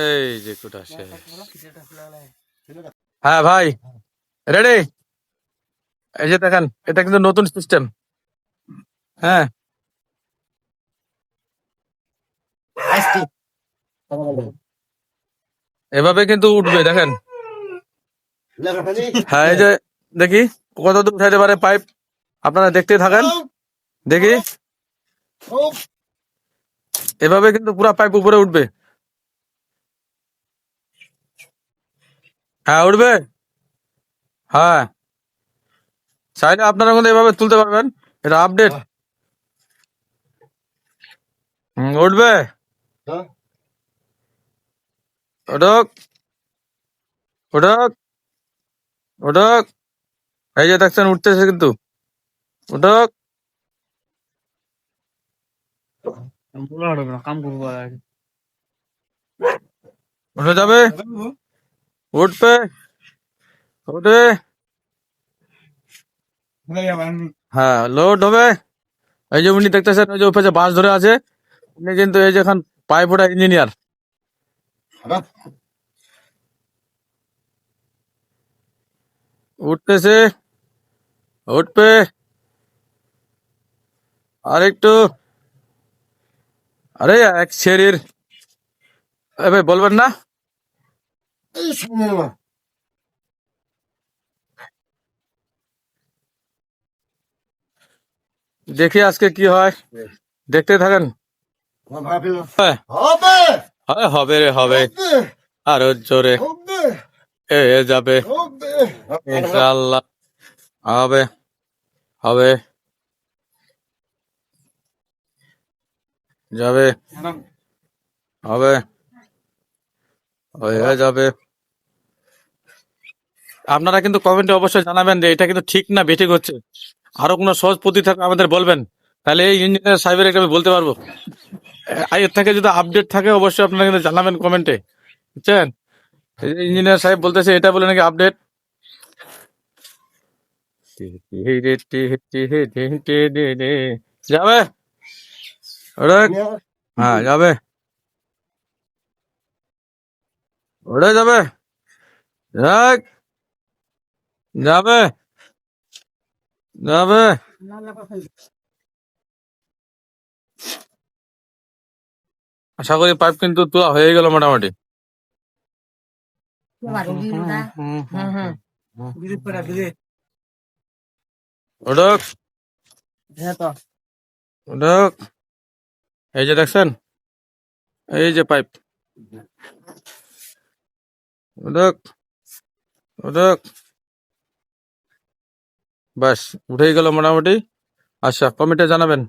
এই যে কোটা সে হ্যাঁ। ভাই। রেডি এই যে দেখেন এটা কিন্তু নতুন সিস্টেম হ্যাঁ। এভাবে কিন্তু উঠবে দেখেন। হ্যাঁ এই যে দেখি কত দূর উঠাইতে পারে পাইপ আপনারা দেখতে থাকেন। দেখি। এভাবে কিন্তু পুরা পাইপ উপরে উঠবে। হ্যাঁ উঠবে? হ্যাঁ। চাইলে আপনারা কিন্তু এভাবে তুলতে পারবেন। এটা আপডেট উঠবে? ওঠক ওঠক ওঠক এই যে দেখছেন উঠতেছে কিন্তু। উঠে যাবে? উঠবে? উঠে? হ্যাঁ লোড হবে। এই যে উনি দেখতেছেন, ওই যে উপরে বাস ধরে আছে। উনি কিন্তু এই যে এখন পাইপ ওটা ইঞ্জিনিয়ার। উঠতেছে। উঠবে। আর একটু আরে এক শরীর। ভাই বলবেন না? দেখি আজকে কি হয়। দেখতে থাকেন। হ্যাঁ, হ্যাঁ, হবে! রে হবে। আরও জোরে। এ যাবে। ইনশাআল্লাহ। হবে। হবে। যাবে। হবে। হয়ে যাবে। আপনারা কিন্তু কমেন্টে অবশ্যই জানাবেন যে এটা কিন্তু ঠিক না বেঠিক হচ্ছে। আরও কোনো সহজ পদ্ধতি থাকলে আমাদের বলবেন। তাহলে এই ইঞ্জিনিয়ার সাহেবের এটা আমি বলতে পারব। এর থেকে যদি আপডেট থাকে অবশ্যই আপনারা কিন্তু জানাবেন কমেন্টে। বুঝছেন? ইঞ্জিনিয়ার সাহেব বলতেছে এটা বলে নাকি আপডেট যাবে। ওরে হ্যাঁ যাবে ওরে যাবে যাক যাবে যাবে আশা করি পাইপ কিন্তু তোলা হয়ে গেল মোটামুটি ওডক হ্যাঁ তো ওডক এই যে দেখছেন? এই যে পাইপ। উদক উদক বাস, উঠেই গেল মোটামুটি। আচ্ছা কমিটে জানাবেন।